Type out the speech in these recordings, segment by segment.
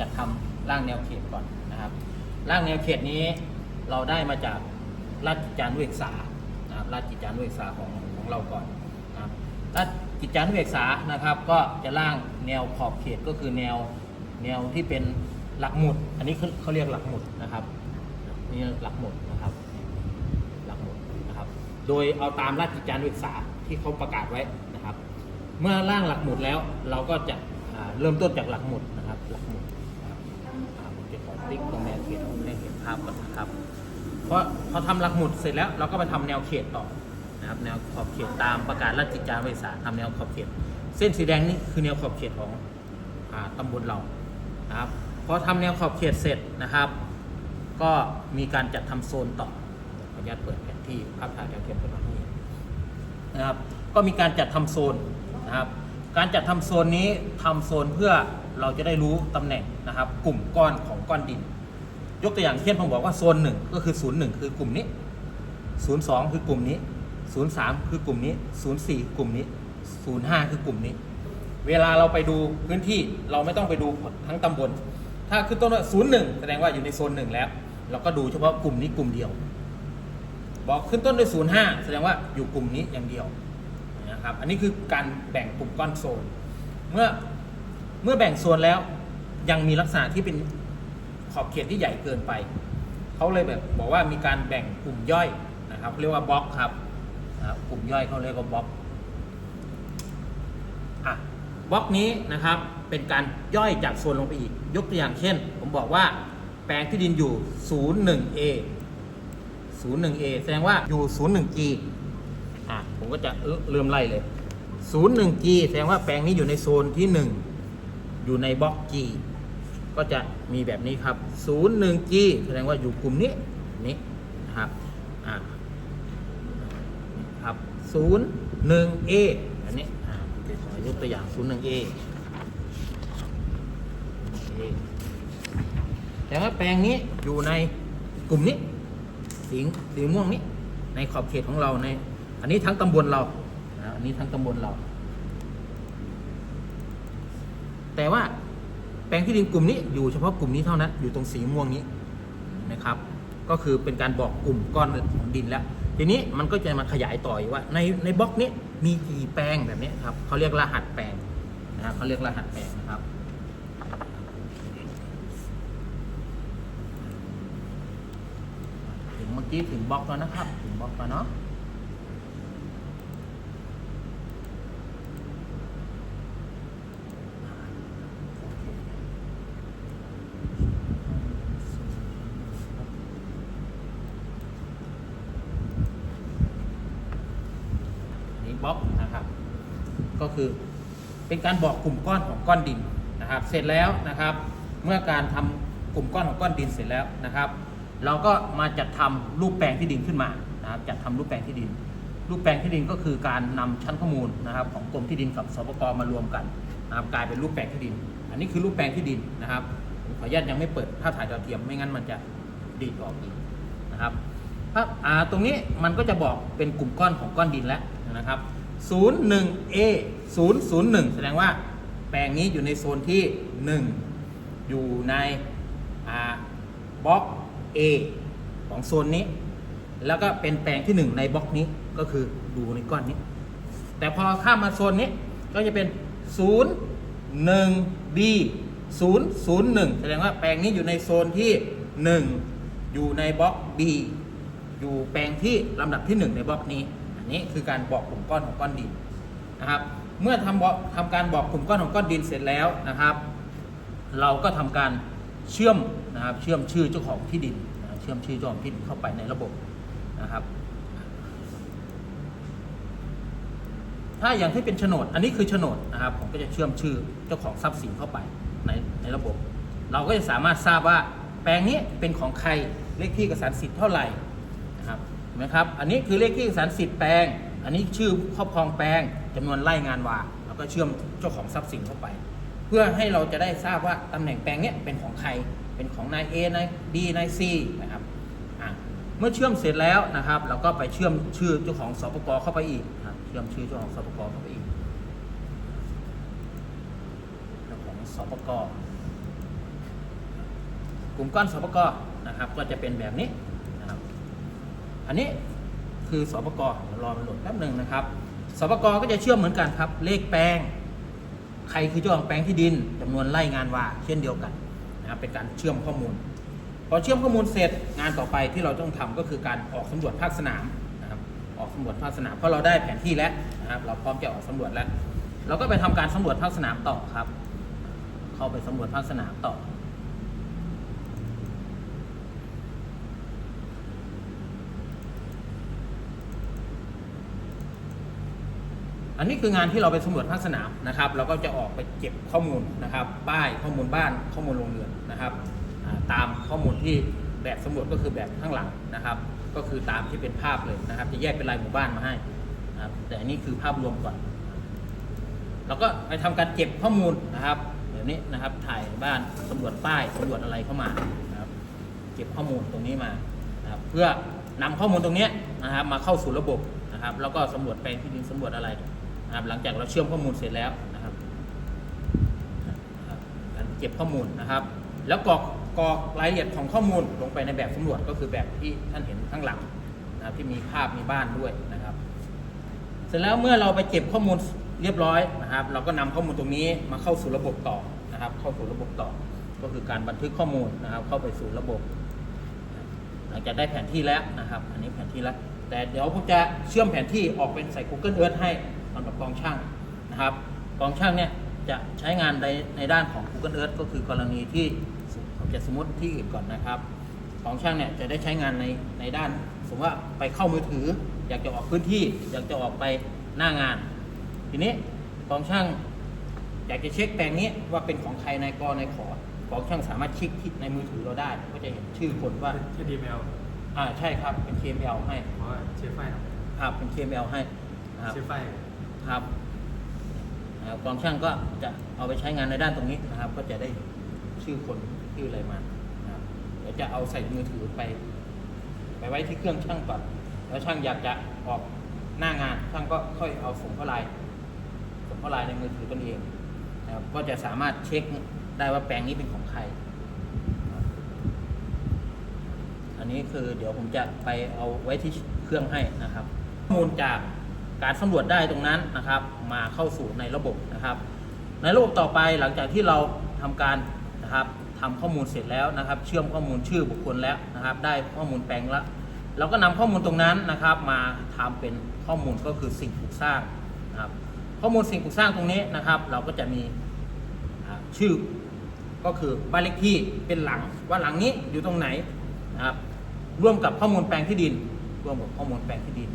จัดทำร่างแนวเขตก่อนนะครับร่างแนวเขตนี้เราได้มาจากราชกิจจานุเบกษานะครับราชกิจจานุเบกษาของของเราก่อนนะครับราชกิจจานุเบกษานะครับ ก็จะร่างแนวขอบเขตก็คือแนวแนวที่เป็นหลักหมุด อันนี้เขาเรียกหลักหมุดนะครับนี่หลักหมุดนะครับหลักหมุดนะครับ โดยเอาตามราชกิจจานุเบกษาที่เขาประกาศไว้นะครับ เมื่อร่างหลักหมุดแล้วเราก็จะเริ่มต้นจากหลักหมุด ติ๊กตรงแนวเขตให้เห็นภาพก่อนนะครับ เพราะพอทำหลักหมุดเสร็จแล้วเราก็ไปทำแนวเขตต่อนะครับแนวขอบเขตตามประกาศราชกิจจานุเบกษาทำแนวขอบเขต เส้นสีแดงนี่คือแนวขอบเขตของอาตำบลเรานะครับพอทำแนวขอบเขตเสร็จนะครับ ก็มีการจัดทำโซนต่อขออนุญาตเปิดแผนที่ภาพถ่ายดาวเทียมขึ้นมาที่นะครับก็มีการจัดทำโซนนะครับการจัดทำโซนนี้ทำโซนเพื่อเราจะได้รู้ตำแหน่งนะครับ กลุ่มก้อนของ ก้อนดิน ยกตัวอย่างเช่นผมบอกว่าโซนหนึ่งก็คือศูนย์หนึ่งคือกลุ่มนี้ศูนย์สองคือกลุ่มนี้ศูนย์สามคือกลุ่มนี้ศูนย์สี่กลุ่มนี้ศูนย์ห้าคือกลุ่มนี้ เวลาเราไปดูพื้นที่เราไม่ต้องไปดูทั้งตำบล ถ้าขึ้นต้นว่าศูนย์หนึ่งแสดงว่าอยู่ในโซนหนึ่งแล้ว เราก็ดูเฉพาะกลุ่มนี้กลุ่มเดียว บอกขึ้นต้นด้วยศูนย์ห้าแสดงว่าอยู่กลุ่มนี้อย่างเดียวนะครับอันนี้คือการแบ่งกลุ่มก้อนโซน เมื่อเมื่อแบ่งโซนแล้วยังมีลักษณะที่เป็น ขอบเขตที่ใหญ่เกินไป เขาเลยแบบบอกว่ามีการแบ่งกลุ่มย่อยนะครับเรียกว่าบล็อกครับนะกลุ่มย่อยเขาเรียกว่าบล็อกอะบล็อกนี้นะครับเป็นการย่อยจากโซนลงไปอีก ยกตัวอย่างเช่น ผมบอกว่าแปลงที่ดินอยู่ 01A 01A แสดงว่าอยู่ 01G อะผมก็จะเริมเริ่มไล่เลย 01G แสดงว่าแปลงนี้อยู่ในโซนที่ 1 อยู่ในบล็อก G ก็จะมีแบบนี้ครับ 01G แสดงว่าอยู่กลุ่มนี้นี้นะครับอะครับ 01A อันนี้อ่าขอยกตัวอย่าง 01A แต่ว่าแปลงนี้อยู่ในกลุ่มนี้สีสีม่วงนี้ ในขอบเขตของเราใน อันนี้ทั้งตำบลเรานะอันนี้ทั้งตำบลเรา แต่ว่า แปลงที่ดินกลุ่มนี้อยู่เฉพาะกลุ่มนี้เท่านั้น อยู่ตรงสีม่วงนี้นะครับ ก็คือเป็นการบอกกลุ่มก้อนของดินแล้ว ทีนี้มันก็จะมาขยายต่อว่า ในในบล็อกนี้มีกี่แปลงแบบนี้ครับเขาเรียกรหัสแปลงนะครับเขาเรียกรหัสแปลงนะครับถึงเมื่อกี้ถึงบล็อกแล้วนะครับ ถึงบล็อกแล้วเนาะ นี้บล็อกนะครับ ก็คือ เป็นการบอกกลุ่มก้อนของก้อนดินนะครับ เสร็จแล้วนะครับ เมื่อการทำกลุ่มก้อนของก้อนดินเสร็จแล้วนะครับ เราก็มาจัดทำรูปแปลงที่ดินขึ้นมานะครับจัดทำรูปแปลงที่ดิน รูปแปลงที่ดินก็คือการนำชั้นข้อมูลนะครับ ของกรมที่ดินกับสปกมารวมกันนะครับกลายเป็นรูปแปลงที่ดิน อันนี้คือรูปแปลงที่ดินนะครับขออนุญาตยังไม่เปิดภาพถ่ายดาวเทียมไม่งั้นมันจะดีดออกอีกนะครับครับอ่าตรงนี้มันก็จะบอกเป็นกลุ่มก้อนของก้อนดินแล้วนะครับ 01A 001 แสดงว่าแปลงนี้อยู่ในโซนที่ 1 อยู่ในบล็อก A ของโซนนี้ แล้วก็เป็นแปลงที่ 1 ในบล็อกนี้ก็คือดูในก้อนนี้ แต่พอข้ามมาโซนนี้ก็จะเป็น 0 1 B 0 0 1 แสดงว่าแปลงนี้อยู่ในโซนที่ 1 อยู่ในบล็อก B อยู่แปลงที่ลำดับที่ 1 ในบล็อกนี้ อันนี้คือการบอกกลุ่มก้อนของก้อนดินนะครับ เมื่อทำทำการบอกกลุ่มก้อนของก้อนดินเสร็จแล้วนะครับ เราก็ทำการเชื่อมนะครับเชื่อมชื่อเจ้าของที่ดินเชื่อมชื่อเจ้าของที่ดินเข้าไปในระบบนะครับ ถ้าอย่างที่เป็นโฉนด อันนี้คือโฉนดนะครับ ผมก็จะเชื่อมชื่อเจ้าของทรัพย์สินเข้าไปในในระบบ เราก็จะสามารถทราบว่าแปลงนี้เป็นของใครเลขที่เอกสารสิทธิ์เท่าไหร่นะครับเห็นไหมครับ อันนี้คือเลขที่เอกสารสิทธิ์แปลง อันนี้ชื่อครอบครองแปลง จำนวนไร่งานวาเราก็เชื่อมเจ้าของทรัพย์สินเข้าไป เพื่อให้เราจะได้ทราบว่าตำแหน่งแปลงเนี้ยเป็นของใครเป็นของนาย A นาย B นาย C นะครับเมื่อเชื่อมเสร็จแล้วนะครับเราก็ไปเชื่อมชื่อเจ้าของสปกเข้าไปอีกนะครับเชื่อมชื่อเจ้าของสปกเข้าไปอีกเจ้าของสปกกลุ่มก้อนสปกนะครับ ก็จะเป็นแบบนี้นะครับ อันนี้คือสปกเดี๋ยวรอมันโหลดแป๊บหนึ่งนะครับ สปกก็จะเชื่อมเหมือนกันครับ เลขแปลง ใครคือเจ้าของแปลงที่ดินจำนวนไร่งานว่า เช่นเดียวกันนะครับเป็นการเชื่อมข้อมูล พอเชื่อมข้อมูลเสร็จงานต่อไปที่เราต้องทำก็คือการออกสำรวจภาคสนามนะครับออกสำรวจภาคสนามเพราะเราได้แผนที่แล้วนะครับเราพร้อมจะออกสำรวจแล้ว เราก็ไปทำการสำรวจภาคสนามต่อครับ เข้าไปสำรวจภาคสนามต่อ อันนี้คืองานที่เราไปสำรวจภาคสนามนะครับ เราก็จะออกไปเก็บข้อมูลนะครับ ป้ายข้อมูลบ้านข้อมูลโรงเรือนนะครับตามข้อมูลที่แบบสำรวจก็คือแบบข้างหลังนะครับ ก็คือตามที่เป็นภาพเลยนะครับ จะแยกเป็นรายหมู่บ้านมาให้นะครับแต่อันนี้คือภาพรวมก่อนเราก็ไปทำการเก็บข้อมูลนะครับเดี๋ยวนี้นะครับถ่ายบ้านสำรวจป้ายสำรวจอะไรเข้ามานะครับ เก็บข้อมูลตรงนี้มานะครับเพื่อนำข้อมูลตรงนี้นะครับ มาเข้าสู่ระบบนะครับ แล้วก็สำรวจแปลงที่ดินสำรวจอะไร นะครับหลังจากเราเชื่อมข้อมูลเสร็จแล้วนะครับการเก็บข้อมูลนะครับ แล้วกรอกกรอกรายละเอียดของข้อมูลลงไปในแบบสำรวจก็คือแบบที่ท่านเห็นข้างหลังนะครับที่มีภาพมีบ้านด้วยนะครับ เสร็จแล้วเมื่อเราไปเก็บข้อมูลเรียบร้อยนะครับ เราก็นำข้อมูลตรงนี้มาเข้าสู่ระบบต่อนะครับ เข้าสู่ระบบต่อ ก็คือการบันทึกข้อมูลนะครับ เข้าไปสู่ระบบ หลังจากได้แผนที่แล้วนะครับ อันนี้แผนที่แล้ว แต่เดี๋ยวผมจะเชื่อมแผนที่ออกเป็นใส่ Google Earth ให้ สำหรับกองช่างนะครับกองช่างเนี่ยจะใช้งานในในด้านของ Google Earth ก็คือกรณีที่ผมจะสมมติที่อื่นก่อนนะครับกองช่างเนี่ยจะได้ใช้งานในในด้าน สมมติว่าไปเข้ามือถือ อยากจะออกพื้นที่ อยากจะออกไปหน้างาน ทีนี้กองช่าง อยากจะเช็คแปลงนี้ว่าเป็นของใครนายกนายขอกองช่างสามารถเช็คที่ในมือถือเราได้ ก็จะเห็นชื่อคนว่าแค่ดีเมลอ่าใช่ครับเป็น KML ให้เพราะว่าเชฟไฟครับครับเป็น KML ให้นะครับเชฟไฟ ครับนะครับกองช่างก็จะเอาไปใช้งานในด้านตรงนี้นะครับ ก็จะได้ชื่อคนชื่ออะไรมานะครับเดี๋ยวจะเอาใส่มือถือไป ไปไว้ที่เครื่องช่างก่อนแล้วช่างอยากจะออกหน้างานช่างก็ค่อยเอาส่งเข้าไลน์ส่งเข้าไลน์ในมือถือตนเองนะครับก็จะสามารถเช็คได้ว่าแปลงนี้เป็นของใคร อันนี้คือเดี๋ยวผมจะไปเอาไว้ที่เครื่องให้นะครับข้อมูลจาก การสำรวจได้ตรงนั้นนะครับ มาเข้าสู่ในระบบนะครับ ในระบบต่อไปหลังจากที่เราทำการนะครับทำข้อมูลเสร็จแล้วนะครับ เชื่อมข้อมูลชื่อบุคคลแล้วนะครับ ได้ข้อมูลแปลงแล้วเราก็นำข้อมูลตรงนั้นนะครับ มาทำเป็นข้อมูลก็คือสิ่งปลูกสร้างนะครับข้อมูลสิ่งปลูกสร้างตรงนี้นะครับ เราก็จะมีชื่อก็คือบ้านเลขที่เป็นหลังว่าหลังนี้อยู่ตรงไหนนะครับร่วมกับข้อมูลแปลงที่ดิน ร่วมกับข้อมูลแปลงที่ดิน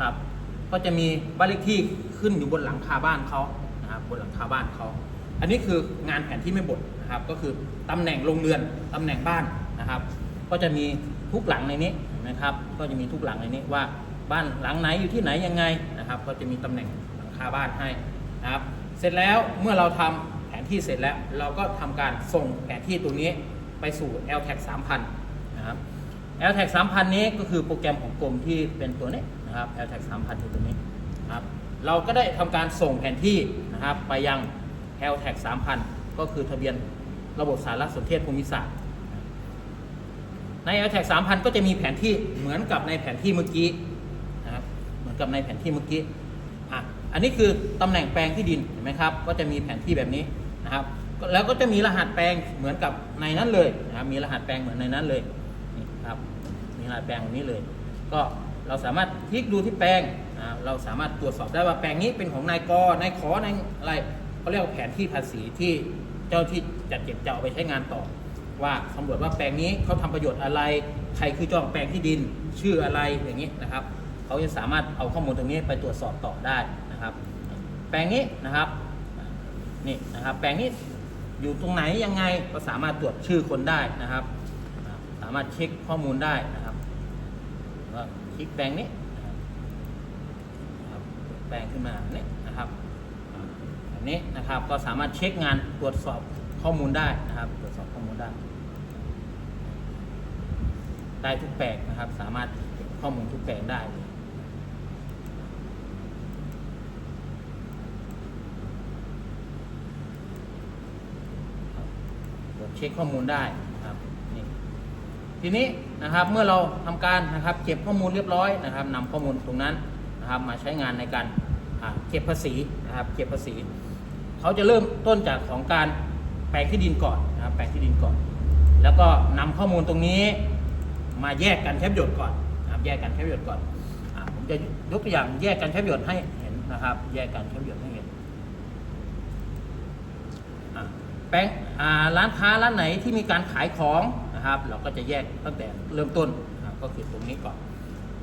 ครับ ก็จะมีบ้านเลขที่ขึ้นอยู่บนหลังคาบ้านเขานะครับบนหลังคาบ้านเขาอันนี้คืองานแผนที่ไม่บดนะครับ ก็คือตำแหน่งโรงเรือนตำแหน่งบ้านนะครับ ก็จะมีทุกหลังในนี้นะครับ ก็จะมีทุกหลังในนี้ว่าบ้านหลังไหนอยู่ที่ไหนยังไงนะครับ ก็จะมีตำแหน่งหลังคาบ้านให้นะครับ เสร็จแล้วเมื่อเราทำแผนที่เสร็จแล้ว เราก็ทำการส่งแผนที่ตัวนี้ไปสู่ l t a g 3000 นะครับ l t a g 3000 นี้ก็คือโปรแกรมของกรมที่เป็นตัวนี้ นะครับ l t a g 3000ตัวนี้ครับเราก็ได้ทำการส่งแผนที่นะครับไปยัง l t a g 3000 ก็คือทะเบียนระบบสารสนเทศภูมิศาสตร์ใน l t a g 3000 ก็จะมีแผนที่เหมือนกับในแผนที่เมื่อกี้นะครับเหมือนกับในแผนที่เมื่อกี้อะอันนี้คือตำแหน่งแปลงที่ดินเห็นไหมครับ ก็จะมีแผนที่แบบนี้นะครับแล้วก็จะมีรหัสแปลงเหมือนกับในนั้นเลยนะครับมีรหัสแปลงเหมือนในนั้นเลยนี่ครับมีรหัสแปลงแบบนี้เลย ก็ เราสามารถคลิกดูที่แปลงเราสามารถตรวจสอบได้ว่าแปลงนี้เป็นของนายกนายขอนายอะไรเขาเรียกว่าแผนที่ภาษีที่เจ้าที่จัดเก็บจะเอาไปใช้งานต่อ ว่าสำรวจว่าแปลงนี้เขาทำประโยชน์อะไร ใครคือเจ้าของแปลงที่ดิน ชื่ออะไรอย่างนี้นะครับเขาจะสามารถเอาข้อมูลตรงนี้ไปตรวจสอบต่อได้นะครับ แปลงนี้นะครับนี่นะครับแปลงนี้อยู่ตรงไหนยังไงก็สามารถตรวจชื่อคนได้นะครับ สามารถเช็คข้อมูลได้นะครับว่า คลิกแปลงนี้แปลงขึ้นมาเนี่ยนะครับอันนี้นะครับก็สามารถเช็คงานตรวจสอบข้อมูลได้นะครับ ตรวจสอบข้อมูลได้ ได้ทุกแปลงนะครับ สามารถเก็บข้อมูลทุกแปลงได้เช็คข้อมูลได้ครับนี่ทีนี้ นะครับ เมื่อเราทำการนะครับเก็บข้อมูลเรียบร้อยนะครับนำข้อมูลตรงนั้นนะครับมาใช้งานในการเก็บภาษีนะครับเก็บภาษี เขาจะเริ่มต้นจากของการแปลงที่ดินก่อนนะครับแปลงที่ดินก่อน แล้วก็นำข้อมูลตรงนี้มาแยกกันใช้ประโยชน์ก่อนนะครับแยกกันใช้ประโยชน์ก่อนอผมจะยกตัวอย่างแยกกันใช้ประโยชน์ให้เห็นนะครับ แยกกันใช้ประโยชน์ให้เห็นแปลงร้านค้าร้านไหนที่มีการขายของ นะครับ เราก็จะแยกตั้งแต่เริ่มต้นก็คือตรงนี้ก่อน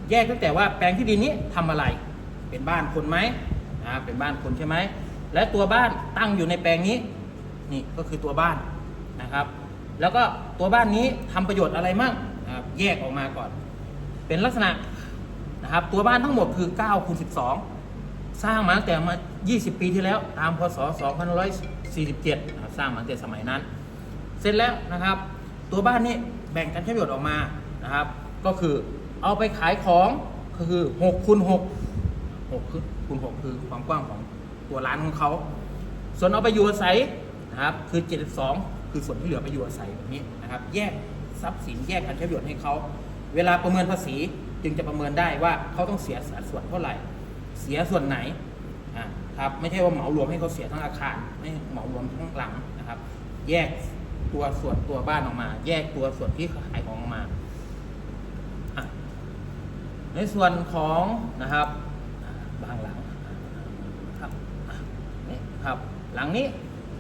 แยกตั้งแต่ว่าแปลงที่ดินนี้ทำอะไร เป็นบ้านคนไหมเป็นบ้านคนใช่ไหม และตัวบ้านตั้งอยู่ในแปลงนี้ นี่ก็คือตัวบ้านนะครับ แล้วก็ตัวบ้านนี้ทำประโยชน์อะไรมั่งนะครับแยกออกมาก่อน เป็นลักษณะนะครับ ตัวบ้านทั้งหมดคือ9คูณ12 สร้างมาตั้งแต่มา 20 ปีที่แล้ว ตามพศ2547นะครับสร้างมาตั้งแต่สมัยนั้น เสร็จแล้วนะครับ ตัวบ้านนี้แบ่งกันใช้ประโยชน์ออกมานะครับ ก็คือเอาไปขายของก็คือ6คูณ6 6คูณ6คือความกว้างของตัวร้านของเขา ส่วนเอาไปอยู่อาศัยนะครับคือ 72 คือส่วนที่เหลือไปอยู่อาศัยแบบนี้นะครับ แยกทรัพย์สินแยกการใช้ประโยชน์ให้เขาเวลาประเมินภาษีจึงจะประเมินได้ว่าเขาต้องเสียสัดส่วนเท่าไหร่ เสียส่วนไหนอ่าครับไม่ใช่ว่าเหมารวมให้เขาเสียทั้งอาคารไม่เหมารวมทั้งหลังนะครับ แยก ตัวส่วนตัวบ้านออกมา แยกตัวส่วนที่ขายของออกมา ในส่วนของนะครับบางหลังครับอะนี่ครับ หลังนี้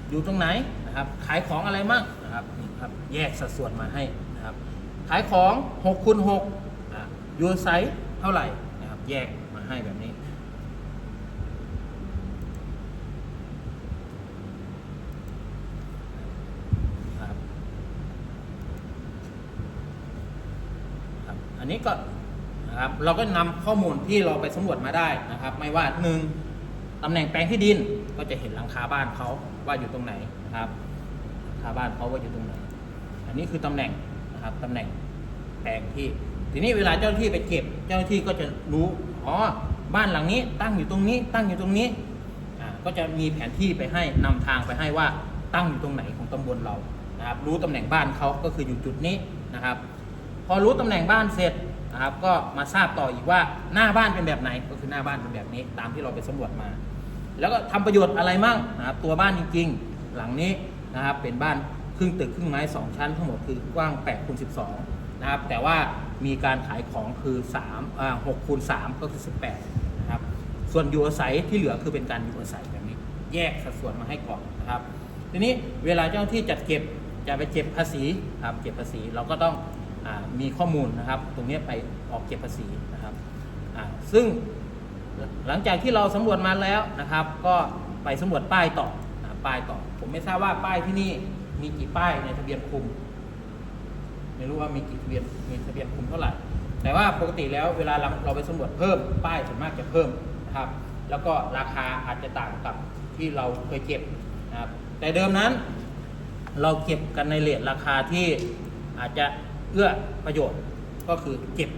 อยู่ตรงไหนนะครับ ขายของอะไรมั่งนะครับนี่ครับแยกสัดส่วนมาให้นะครับ ขายของ6คูณ6อะยูไซส์เท่าไหร่นะครับ แยกมาให้แบบนี้ ครับครับ อันนี้ก็นะครับเราก็นำข้อมูลที่เราไปสำรวจมาได้นะครับ ไม่ว่าหนึ่งตำแหน่งแปลงที่ดินก็จะเห็นหลังคาบ้านเขาว่าอยู่ตรงไหนนะครับหลังคาบ้านเขาว่าอยู่ตรงไหน อันนี้คือตำแหน่งนะครับตำแหน่งแปลงที่ ทีนี้เวลาเจ้าหน้าที่ไปเก็บ เจ้าหน้าที่ก็จะรู้อ๋อบ้านหลังนี้ตั้งอยู่ตรงนี้ ตั้งอยู่ตรงนี้อ่าก็จะมีแผนที่ไปให้นำทางไปให้ว่าตั้งอยู่ตรงไหนของตำบลเรานะครับ รู้ตำแหน่งบ้านเขาก็คืออยู่จุดนี้นะครับ อรู้ตำแหน่งบ้านเสร็จนะครับก็มาทราบต่ออีกว่าหน้าบ้านเป็นแบบไหนก็คือหน้าบ้านเป็นแบบนี้ตามที่เราไปสำรวจมา แล้วก็ทำประโยชน์อะไรมั่งนะครับตัวบ้านจริง ๆ หลังนี้นะครับเป็นบ้านครึ่งตึกครึ่งไม้ 2 ชั้น ทั้งหมดคือกว้าง8คูณ12นะครับแต่ว่ามีการขายของคือ3อ่า6คูณ3ก็คือ 18นะครับส่วนอยู่อาศัยที่เหลือคือเป็นการอยู่อาศัยแบบนี้ แยกสัดส่วนมาให้ก่อนนะครับทีนี้เวลาเจ้าที่จัดเก็บจะไปเก็บภาษีครับเก็บภาษีเราก็ต้อง มีข้อมูลนะครับ ตรงนี้ไปออกเก็บภาษีนะครับ ซึ่งหลังจากที่เราสำรวจมาแล้วนะครับ ก็ไปสำรวจป้ายต่อป้ายต่อ ผมไม่ทราบว่าป้ายที่นี่มีกี่ป้ายในทะเบียนคุม ไม่รู้ว่ามีกี่ทะเบียนมีทะเบียนคุมเท่าไหร่ แต่ว่าปกติแล้วเวลาเราเราไปสำรวจเพิ่มป้ายส่วนมากจะเพิ่มนะครับ แล้วก็ราคาอาจจะต่างกับที่เราเคยเก็บนะครับแต่เดิมนั้น เราเก็บกันในเลทราคาที่อาจจะ เอื้อประโยชน์ก็คือเก็บ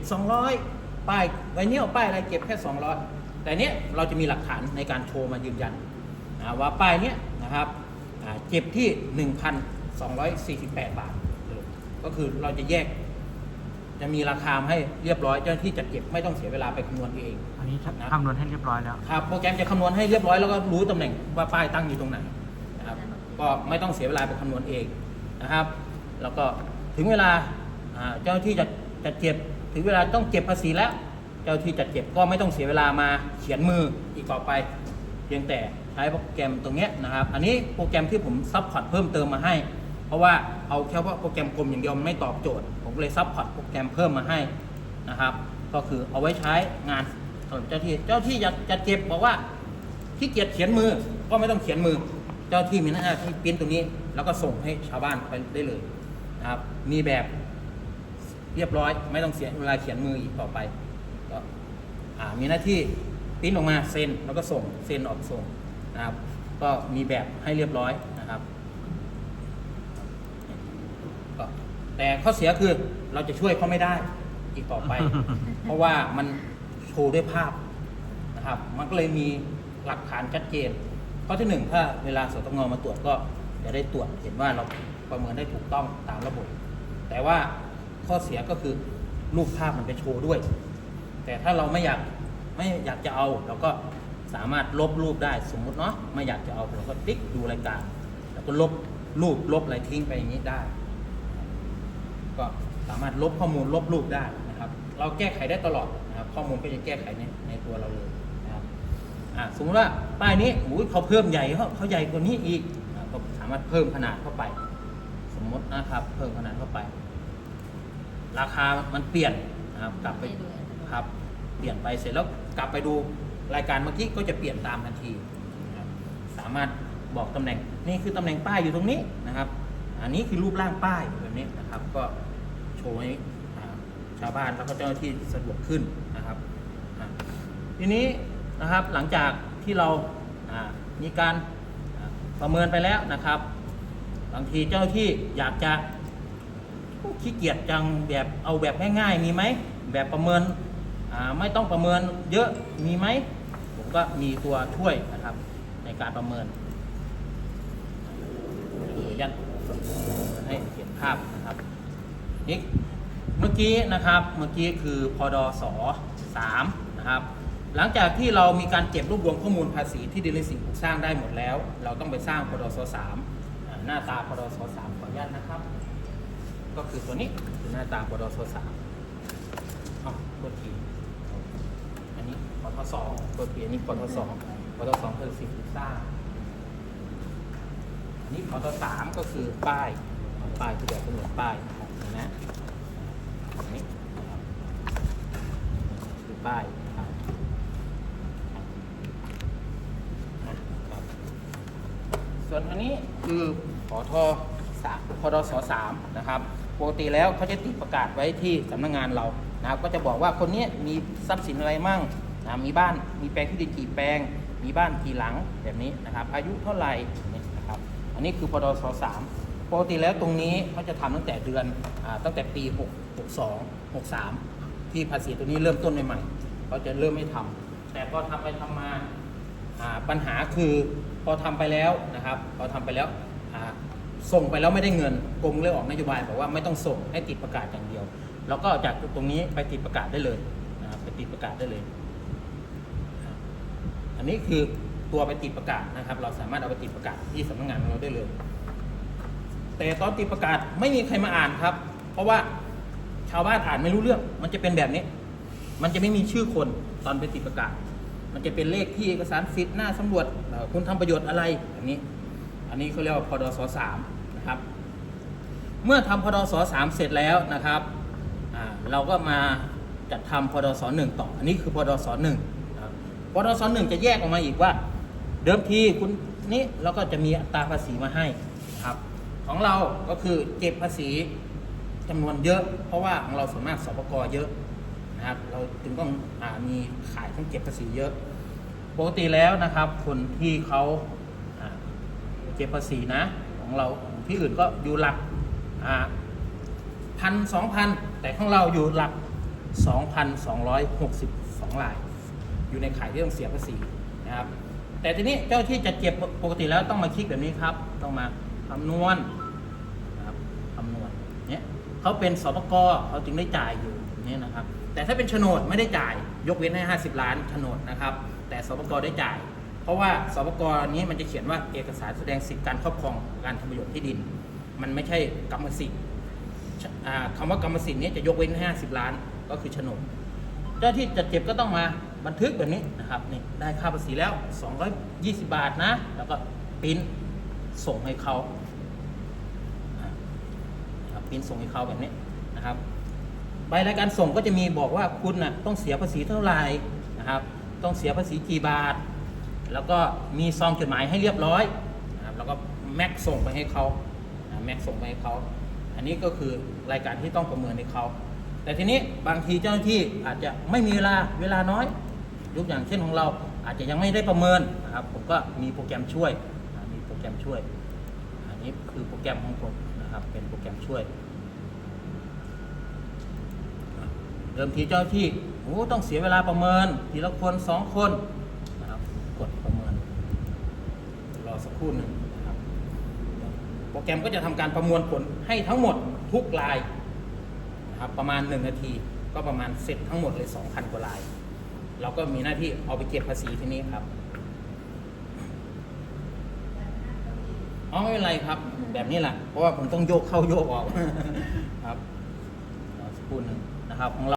200 ป้ายไวเนียลป้ายอะไรเก็บแค่ 200 แต่เนี้ยเราจะมีหลักฐานในการโชว์มายืนยันนะว่าป้ายเนี้ยนะครับอ่าเก็บที่ 1,248 บาทเลยก็คือเราจะแยก จะมีราคาให้เรียบร้อยเจ้าหน้าที่จัดเก็บไม่ต้องเสียเวลาไปคำนวณเองอันนี้นะคำนวณให้เรียบร้อยแล้วครับโปรแกรมจะคำนวณให้เรียบร้อยแล้วก็รู้ตำแหน่งว่าป้ายตั้งอยู่ตรงไหนนะครับก็ไม่ต้องเสียเวลาไปคำนวณเองนะครับ แล้วก็ถึงเวลาอ่า เจ้าที่จะจัดเก็บถึงเวลาต้องเก็บภาษีแล้ว เจ้าที่จัดเก็บก็ไม่ต้องเสียเวลามาเขียนมืออีกต่อไป เพียงแต่ใช้โปรแกรมตรงนี้นะครับ อันนี้โปรแกรมที่ผมซับพอร์ตเพิ่มเติมมาให้ เพราะว่าเอาแค่ว่าโปรแกรมกลมอย่างเดียวมันไม่ตอบโจทย์ ผมเลยซับพอร์ตโปรแกรมเพิ่มมาให้นะครับ ก็คือเอาไว้ใช้งานสำหรับเจ้าที่เจ้าที่จะจัดเก็บบอกว่าขี้เกียจเขียนมือก็ไม่ต้องเขียนมือ เจ้าที่มีหน้าที่ปริ้นตรงนี้ แล้วก็ส่งให้ชาวบ้านไปได้เลยนะครับมีแบบ เรียบร้อย ไม่ต้องเสียเวลาเขียนมืออีกต่อไปก็อ่ามีหน้าที่ปริ้นออกมาเซ็นแล้วก็ส่งเซ็นออกส่งนะครับ ก็มีแบบให้เรียบร้อยนะครับก็แต่ข้อเสียคือเราจะช่วยเขาไม่ได้อีกต่อไป เพราะว่ามันโชว์ด้วยภาพนะครับ มันก็เลยมีหลักฐานชัดเจนข้อที่หนึ่งถ้าเวลาสตงมาตรวจก็จะได้ตรวจเห็นว่าเราปประเมินได้ถูกต้องตามระบบ แต่ว่า ข้อเสียก็คือรูปภาพมันไปโชว์ด้วย แต่ถ้าเราไม่อยากไม่อยากจะเอาเราก็สามารถลบรูปได้สมมุติเนาะไม่อยากจะเอาเราก็ติ๊กดูรายการ แล้วก็ลบรูปลบอะไรทิ้งไปอย่างนี้ได้ ก็สามารถลบข้อมูลลบรูปได้นะครับ เราแก้ไขได้ตลอดนะครับ ข้อมูลก็จะแก้ไขในในตัวเราเลยนะครับอ่าสมมติว่าป้ายนี้อุ้ยเขาเพิ่มใหญ่เขาเขาใหญ่กว่านี้อีกก็สามารถเพิ่มขนาดเข้าไป สมมตินะครับ เพิ่มขนาดเข้าไป ราคามันเปลี่ยนนะครับกลับไปให้ดูครับเปลี่ยนไปเสร็จแล้วกลับไปดูรายการเมื่อกี้ก็จะเปลี่ยนตามทันทีนะครับสามารถบอกตำแหน่งนี่คือตำแหน่งป้ายอยู่ตรงนี้นะครับ อันนี้คือรูปร่างป้ายแบบนี้นะครับ ก็โชว์ให้อ่าชาวบ้านแล้วก็เจ้าหน้าที่สะดวกขึ้นนะครับอะทีนี้นะครับหลังจากที่เราอ่ามีการอ่าประเมินไปแล้วนะครับ บางทีเจ้าหน้าที่อยากจะ ขี้เกียจจังแบบเอาแบบง่ายๆมีไหมแบบประเมินไม่ต้องประเมินเยอะมีไหมผมก็มีตัวช่วยนะครับในการประเมินคือยัดให้เห็นภาพนะครับนี่เมื่อกี้นะครับเมื่อกี้คือพอดสสามนะครับหลังจากที่เรามีการเก็บรวบรวมข้อมูลภาษีที่ดินและสิ่งปลูกสร้างได้หมดแล้ว เราต้องไปสร้างพดสสามอ่าหน้าตาพดสสาม ก็คือตัวนี้คือหน้าตาปดสสามอ๋อตัวทีอันนี้ปทสองตัวทีอันนี้ปทสองปทสองคือสิ่งปลูกสร้าอันนี้ปทสามก็คือป้ายป้ายคือแบบกำหนป้ายนะครับเห็นไหมอันนี้นะครับคือป้ายนะครับส่วนอันนี้คือพอทสามพดสสามนะครับ กติแล้วเขาจะติดประกาศไว้ที่สำนักงานเรานะครับก็จะบอกว่าคนนี้มีทรัพย์สินอะไรมั่งนะมีบ้านมีแปลงที่ดินกี่แปลง มีบ้านกี่หลังแบบนี้นะครับ อายุเท่าไหร่นี่นะครับอันนี้คือพดสสามปกติแล้วตรงนี้เขาจะทำตั้งแต่เดือนอตั้งแต่ปี 6 62 63 ที่ภาษีตัวนี้เริ่มต้นใหม่ๆเขาจะเริ่มไม่ทำแต่พอทำไปทำมาอ่าปัญหาคือพอทำไปแล้วนะครับพอทำไปแล้ว ส่งไปแล้วไม่ได้เงินกรมเลยออกนโยบายบอกว่าไม่ต้องส่งให้ติดประกาศอย่างเดียว แล้วก็จากตรงนี้ไปติดประกาศได้เลยนะครับไปติดประกาศได้เลย อันนี้คือตัวไปติดประกาศนะครับ เราสามารถเอาไปติดประกาศที่สำนักงานของเราได้เลย แต่ตอนติดประกาศไม่มีใครมาอ่านครับ เพราะว่าชาวบ้านอ่านไม่รู้เรื่อง มันจะเป็นแบบนี้ มันจะไม่มีชื่อคนตอนไปติดประกาศ มันจะเป็นเลขที่เอกสารสิทธิ์หน้าสำรวจคุณทำประโยชน์อะไรอย่างนี้ อันนี้เขาเรียกว่าพดสสามนะครับ เมื่อทำพดสสามเสร็จแล้วนะครับ เราก็มาจัดทำพดสหนึ่งต่อ อันนี้คือพดสหนึ่งพดสหนึ่งจะแยกออกมาอีกว่า เดิมทีคุณนี่เราก็จะมีอัตราภาษีมาให้ครับ ของเราก็คือเก็บภาษีจำนวนเยอะ เพราะว่าของเราส่วนมากสปกเยอะนะครับ เราจึงต้องอมีขายต้องเก็บภาษีเยอะ ปกติแล้วนะครับ คนที่เขา เก็บภาษีนะ ของเราที่อื่นก็อยู่หลักพันสองพันแต่ของเราอยู่หลักสองพันสองร้อยหกสิบสองราย อยู่ในข่ายที่ต้องเสียภาษีนะครับ แต่ทีนี้เจ้าที่จะเก็บปกติแล้วต้องมาคลิกแบบนี้ครับ ต้องมาคำนวณนะครับคำนวณเนี่ยเขาเป็นสปกเขาจึงได้จ่ายอยู่เนี่ยนะครับ แต่ถ้าเป็นโฉนดไม่ได้จ่าย ยกเว้นให้ 50 ล้านโฉนดนะครับ แต่สปกได้จ่าย เพราะว่าสปกนี้มันจะเขียนว่าเอกสารแสดงสิทธิการครอบครองการทำประโยชน์ที่ดิน มันไม่ใช่กรรมสิทธิ์คำว่ากรรมสิทธิ์นี้จะยกเว้นห้50 ล้านก็คือโฉนดเจ้าที่จัดเก็บก็ต้องมาบันทึกแบบนี้นะครับนี่ได้ค่าภาษีแล้ว 220 บาทนะ แล้วก็ปริ้นส่งให้เขาอ่านะครับปริ้นส่งให้เขาแบบนี้นะครับใบรายการส่งก็จะมีบอกว่าคุณนะต้องเสียภาษีเท่าไหร่นะครับ ต้องเสียภาษีกี่บาท แล้วก็มีซองจดหมายให้เรียบร้อยนะครับแล้วก็แม็กส่งไปให้เขาแม็กส่งไปให้เขาอันนี้ก็คือรายการที่ต้องประเมินให้เขาแต่ทีนี้บางทีเจ้าหน้าที่อาจจะไม่มีเวลาเวลาน้อยยกอย่างเช่นของเราอาจจะยังไม่ได้ประเมินนะครับผมก็มีโปรแกรมช่วยมีโปรแกรมช่วย อันนี้คือโปรแกรมของผมนะครับเป็นโปรแกรมช่วย เดิมทีเจ้าหน้าที่โอ้ต้องเสียเวลาประเมิน ทีละคนสองคนนะค รู่หนึ่งครับโปรแกรมก็จะทำการประมวลผลให้ทั้งหมดทุกลายนะครับประมาณ 1 นาทีก็ประมาณเสร็จทั้งหมดเลย 2,000 กว่าลาย เราก็มีหน้าที่เอาไปเก็บภาษีที่นี้ครับอ๋อไม่เป็นไรครับ แบบนี้แหละเพราะว่าผมต้องโยกเข้าโยกออกครับสักครู่หนึ่งนะครับของเรา